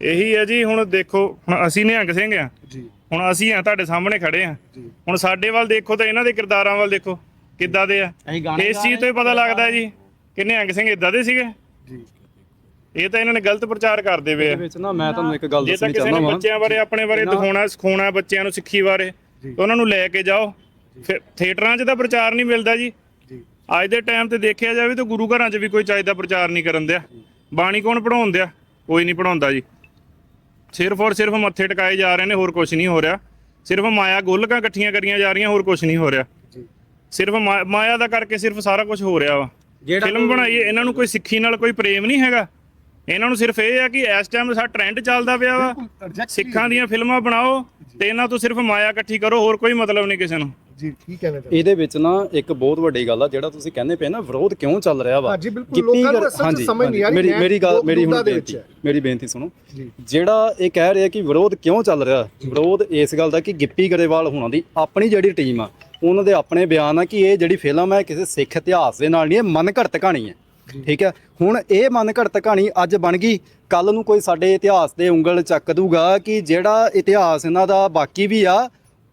ਇਹੀ ਹੈ ਜੀ ਹੁਣ ਦੇਖੋ ਹੁਣ ਅਸੀਂ ਨਿਹੰਗ ਸਿੰਘ ਆ। ਜੀ। ਹੁਣ ਅਸੀਂ ਆ ਤੁਹਾਡੇ ਸਾਹਮਣੇ ਖੜੇ ਆ। ਹੁਣ ਸਾਡੇ ਵੱਲ ਦੇਖੋ ਤਾਂ ਇਹਨਾਂ ਦੇ ਕਿਰਦਾਰਾਂ ਵੱਲ ਦੇਖੋ ਕਿੱਦਾਂ ਦੇ ਆ। ਇਸ ਚੀਜ਼ ਤੋਂ ਹੀ ਪਤਾ ਲੱਗਦਾ ਜੀ ਕਿ ਨਿਹੰਗ ਸਿੰਘ ਇਦਾਂ ਦੇ ਸੀਗੇ। ਜੀ। ਇਹ ਤਾਂ ਇਹਨਾਂ ਨੇ ਗਲਤ ਪ੍ਰਚਾਰ ਕਰਦੇ ਇਹਦੇ ਆ। ਵਿੱਚ ਨਾ ਮੈਂ ਤੁਹਾਨੂੰ ਇੱਕ ਗੱਲ ਜੇ ਤਾਂ ਦੱਸਣੀ ਕਿਸੇ ਚਾਹੁੰਦਾ ਵਾਂ ਬੱਚਿਆਂ ਬਾਰੇ ਆਪਣੇ ਬਾਰੇ ਦਿਖਾਉਣਾ ਸਿਖਾਉਣਾ ਬੱਚਿਆਂ ਨੂੰ ਸਿੱਖੀ ਬਾਰੇ ਉਹਨਾਂ ਨੂੰ ਲੈ ਕੇ ਜਾਓ। ਫਿਰ ਥੀਏਟਰਾਂ 'ਚ ਤਾਂ ਪ੍ਰਚਾਰ ਨਹੀਂ ਮਿਲਦਾ ਜੀ। ਅੱਜ ਦੇ ਟਾਈਮ ਤੇ ਦੇਖਿਆ ਜਾਵੇ ਤਾਂ ਗੁਰੂ ਘਰਾਂ 'ਚ ਵੀ ਕੋਈ ਚਾਹੀਦਾ ਪ੍ਰਚਾਰ ਨਹੀਂ ਕਰਨ ਦਿਆ। ਬਾਣੀ ਕੌਣ ਪੜਾਉਣ ਦਿਆ ਕੋਈ ਨਹੀਂ ਪੜਾਉਂਦਾ ਜੀ। ਸਿਰਫ ਔਰ ਸਿਰਫ ਮੱਥੇ ਟਿਕਾਏ ਜਾ ਰਹੇ ਨੇ ਹੋਰ ਕੁਝ ਨਹੀਂ ਹੋ ਰਿਹਾ। ਸਿਰਫ ਮਾਇਆ ਗੋਲਕਾਂ ਇਕੱਠੀਆਂ ਕਰੀਆਂ ਜਾ ਰਹੀਆਂ ਹੋਰ ਕੁਝ ਨਹੀਂ ਹੋ ਰਿਹਾ। ਸਿਰਫ ਮਾ- ਮਾਇਆ ਦਾ ਕਰਕੇ ਸਿਰਫ ਸਾਰਾ ਕੁਝ ਹੋ ਰਿਹਾ ਵਾ। ਜਿਹੜਾ ਫਿਲਮ ਬਣਾਈਏ ਇਹਨਾਂ ਨੂੰ ਕੋਈ ਸਿੱਖੀ ਨਾਲ ਕੋਈ ਪ੍ਰੇਮ ਨਹੀਂ ਹੈਗਾ। ਇਹਨਾਂ ਨੂੰ ਸਿਰਫ ਇਹ ਆ ਕਿ ਇਸ ਟਾਈਮ ਸਾਡਾ ਟ੍ਰੈਂਡ ਚੱਲਦਾ ਪਿਆ ਵਾ. ਸਿੱਖਾਂ ਦੀਆਂ ਫਿਲਮਾਂ ਬਣਾਓ ਤੇ ਇਹਨਾਂ ਤੋਂ ਸਿਰਫ ਮਾਇਆ ਇਕੱਠੀ ਕਰੋ ਹੋਰ ਕੋਈ ਮਤਲਬ ਨਹੀਂ ਕਿਸੇ ਨੂੰ। ਜੀ ਕੀ ਕਹਿਣਾ ਚਾਹੁੰਦੇ ਇਹਦੇ ਵਿੱਚ ਨਾ ਇੱਕ ਬਹੁਤ ਵੱਡੀ ਗੱਲ ਆ ਜਿਹੜਾ ਤੁਸੀਂ ਕਹਿੰਦੇ ਪਏ ਨਾ ਵਿਰੋਧ ਕਿਉਂ ਚੱਲ ਰਿਹਾ ਵਾ ਹਾਂਜੀ, ਬਿਲਕੁਲ। ਗਿੱਪੀ ਲੋਕਾਂ ਨੂੰ ਗਰ- ਅਸਲ 'ਚ ਹਾਂਜੀ, ਸਮਝ ਨਹੀਂ ਆ ਰਹੀ। ਮੇਰੀ ਗੱਲ ਮੇਰੀ ਹੁਣ ਦੁਬਦਾ ਦੇ ਬੇਨਤੀ ਵਿੱਚ ਹੈ। ਮੇਰੀ ਬੇਨਤੀ ਸੁਣੋ ਜਿਹੜਾ ਇਹ ਕਹਿ ਰਿਹਾ ਕਿ ਵਿਰੋਧ ਕਿਉਂ ਚੱਲ ਰਿਹਾ ਵਿਰੋਧ ਇਸ ਗੱਲ ਦਾ ਕਿ ਗਿੱਪੀ ਗਰੇਵਾਲ ਹੋਣਾ ਦੀ ਆਪਣੀ ਜਿਹੜੀ ਟੀਮ ਆ ਉਹਨਾਂ ਦੇ ਆਪਣੇ ਬਿਆਨ ਆ ਕਿ ਇਹ ਜਿਹੜੀ ਫਿਲਮ ਹੈ ਕਿਸੇ ਸਿੱਖ ਇਤਿਹਾਸ ਦੇ ਨਾਲ ਨਹੀਂ ਇਹ ਮਨ ਘੜਤ ਕਹਾਣੀ ਹੈ ਠੀਕ ਹੈ ਹੁਣ ਇਹ ਮਨ ਘੜਤ ਕਹਾਣੀ ਅੱਜ ਬਣ ਗਈ ਕੱਲ ਨੂੰ ਕੋਈ ਸਾਡੇ ਇਤਿਹਾਸ ਦੇ ਉਂਗਲ ਚੱਕ ਦੂਗਾ ਕਿ ਜਿਹੜਾ ਇਤਿਹਾਸ ਇਹਨਾਂ ਦਾ ਬਾਕੀ ਵੀ ਆ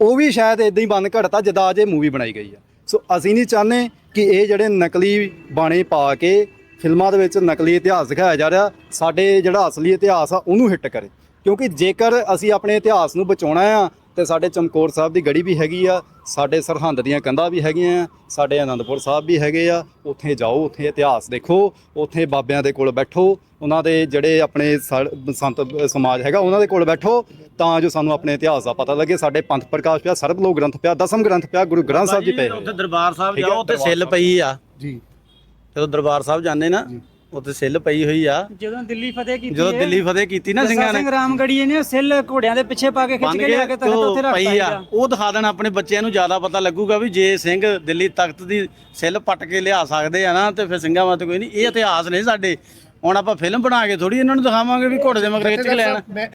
ਉਹ ਵੀ ਸ਼ਾਇਦ ਇਦਾਂ ਹੀ ਮਨ ਘੜਤਾ ਜਿੱਦਾਂ ਅੱਜ ਇਹ ਮੂਵੀ ਬਣਾਈ ਗਈ ਆ। ਸੋ ਅਸੀਂ ਨਹੀਂ ਚਾਹੁੰਦੇ ਕਿ ਇਹ ਜਿਹੜੇ ਨਕਲੀ ਬਾਣੇ ਪਾ ਕੇ ਫਿਲਮਾਂ ਦੇ ਵਿੱਚ ਨਕਲੀ ਇਤਿਹਾਸ ਦਿਖਾਇਆ ਜਾ ਰਿਹਾ, ਸਾਡੇ ਜਿਹੜਾ ਅਸਲੀ ਇਤਿਹਾਸ ਆ, ਉਹਨੂੰ ਹਿੱਟ ਕਰੇ। ਕਿਉਂਕਿ ਜੇਕਰ ਅਸੀਂ ਆਪਣੇ ਇਤਿਹਾਸ ਨੂੰ ਬਚਾਉਣਾ ਆ ਤੇ ਸਾਡੇ ਚਮਕੌਰ ਸਾਹਿਬ ਦੀ ਗੜੀ ਵੀ ਹੈਗੀ ਆ ਸਾਡੇ ਸਰਹੰਦ ਦੀਆਂ ਕੰਧਾਂ ਵੀ ਹੈਗੀਆਂ ਸਾਡੇ ਆਨੰਦਪੁਰ ਸਾਹਿਬ ਵੀ ਹੈਗੇ ਆ ਉੱਥੇ ਜਾਓ ਉੱਥੇ ਇਤਿਹਾਸ ਦੇਖੋ ਉੱਥੇ ਬਾਬਿਆਂ ਦੇ ਕੋਲ ਬੈਠੋ ਉਹਨਾਂ ਦੇ ਜਿਹੜੇ ਆਪਣੇ ਸੰਤ ਸਮਾਜ ਹੈਗਾ ਉਹਨਾਂ ਦੇ ਕੋਲ ਬੈਠੋ ਤਾਂ ਜੋ ਸਾਨੂੰ ਆਪਣੇ ਇਤਿਹਾਸ ਦਾ ਪਤਾ ਲੱਗੇ ਸਾਡੇ ਪੰਥ ਪ੍ਰਕਾਸ਼ ਪਿਆ ਸਰਬ ਲੋਕ ਗ੍ਰੰਥ ਪਿਆ ਦਸਮ ਗ੍ਰੰਥ ਪਿਆ ਗੁਰੂ ਗ੍ਰੰਥ ਸਾਹਿਬ ਜੀ ਪਏ। ਉੱਥੇ ਦਰਬਾਰ ਸਾਹਿਬ ਜਾਓ ਉੱਥੇ ਸਿੱਲ। ਪਈ ਆ ਜੀ ਜਦੋਂ ਦਰਬਾਰ ਸਾਹਿਬ ਜਾਂਦੇ ਨਾ ਉੱਥੇ ਸਿੱਲ ਪਈ ਹੋਈ ਆ। ਜਦੋਂ ਦਿੱਲੀ ਫਤਿਹ ਕੀਤੀ ਜਦੋਂ ਦਿੱਲੀ ਫਤਿਹ ਕੀਤੀ ਨਾ ਸਿੰਘਾਂ ਸਿੰਘ ਨੇ। ਰਾਮਗੜੀਏ ਨੇ ਉਹ ਸਿੱਲ ਘੋੜਿਆਂ ਦੇ ਪਿੱਛੇ ਪਾ ਕੇ ਖਿੱਚ ਕੇ ਲਿਆ ਕੇ ਤਖਤ ਉੱਥੇ ਤੇ ਰੱਖਤਾ ਪਈ ਆ। ਉਹ ਦਿਖਾ ਦੇਣ ਆਪਣੇ ਬੱਚਿਆਂ ਨੂੰ ਜ਼ਿਆਦਾ ਪਤਾ ਲੱਗੂਗਾ ਵੀ ਜੇ ਸਿੰਘ ਦਿੱਲੀ ਤਖਤ ਦੀ ਸਿੱਲ ਪੱਟ ਕੇ ਲਿਆ ਸਕਦੇ ਆ ਨਾ ਤੇ ਫਿਰ ਸਿੰਘਾਂ ਵਾਸਤੇ ਕੋਈ ਨਹੀਂ। ਇਹ ਇਤਿਹਾਸ ਨੇ ਸਾਡੇ। ਹੁਣ ਆਪਾਂ ਫਿਲਮ ਬਣਾ ਕੇ ਥੋੜੀ ਇਹਨਾਂ ਨੂੰ ਦਿਖਾਵਾਂਗੇ ਵੀ ਘੋੜੇ ਦੇ ਮਗਰ ਖਿੱਚ ਕੇ ਲੈਣ ਮੈਂ